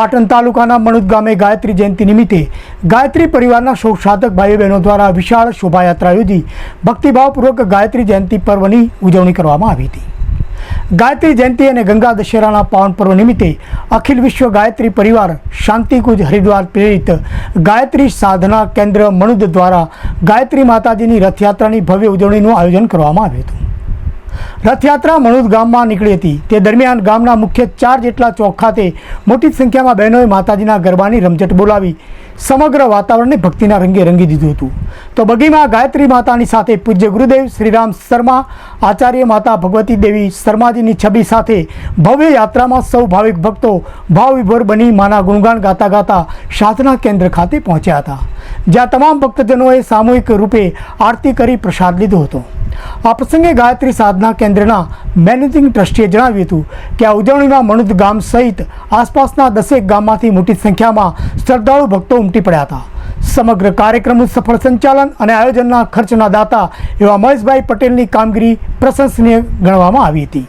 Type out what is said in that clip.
પાટણ તાલુકાના મણુદ ગામે ગાયત્રી જયંતિ નિમિત્તે ગાયત્રી પરિવારના સૌ સાધક ભાઈઓ બહેનો દ્વારા વિશાળ શોભાયાત્રા યોજી ભક્તિભાવપૂર્વક ગાયત્રી જયંતિ પર્વની ઉજવણી કરવામાં આવી હતી. ગાયત્રી જયંતિ અને ગંગા દશેરાના પાવન પર્વ નિમિત્તે અખિલ વિશ્વ ગાયત્રી પરિવાર શાંતિકુંજ હરિદ્વાર પ્રેરિત ગાયત્રી સાધના કેન્દ્ર મણુદ દ્વારા ગાયત્રી માતાજીની રથયાત્રાની ભવ્ય ઉજવણીનું આયોજન કરવામાં આવ્યું હતું. રથયાત્રા મણુદ ગામમાં નીકળી હતી. તે દરમિયાન ગામના મુખ્ય ચાર જેટલા ચોક ખાતે મોટી સંખ્યામાં બહેનોએ માતાજીના ગરબાની રમઝટ બોલાવી સમગ્ર વાતાવરણને ભક્તિના રંગે રંગી દીધું હતું. તો બગીમાં ગાયત્રી માતાની સાથે પૂજ્ય ગુરુદેવ શ્રીરામ શર્મા, આચાર્ય માતા ભગવતી દેવી શર્માજીની છબી સાથે ભવ્ય યાત્રામાં સૌ ભાવિક ભક્તો ભાવવિભોર બની માના ગુણગાન ગાતા ગાતા સાધના કેન્દ્ર ખાતે પહોંચ્યા હતા. જ્યાં તમામ ભક્તજનોએ સામૂહિક રૂપે આરતી કરી પ્રસાદ લીધો હતો. આ પ્રસંગે ગાયત્રી સાધના કેન્દ્રના મેનેજિંગ ટ્રસ્ટીએ જણાવ્યું હતું કે આ ઉજવણીમાં મણુદ ગામ સહિત આસપાસના દસેક ગામમાંથી મોટી સંખ્યામાં શ્રદ્ધાળુ ભક્તો ઉમટી પડ્યા હતા. સમગ્ર કાર્યક્રમનું સફળ સંચાલન અને આયોજનના ખર્ચના દાતા એવા મહેશભાઈ પટેલની કામગીરી પ્રશંસનીય ગણવામાં આવી હતી.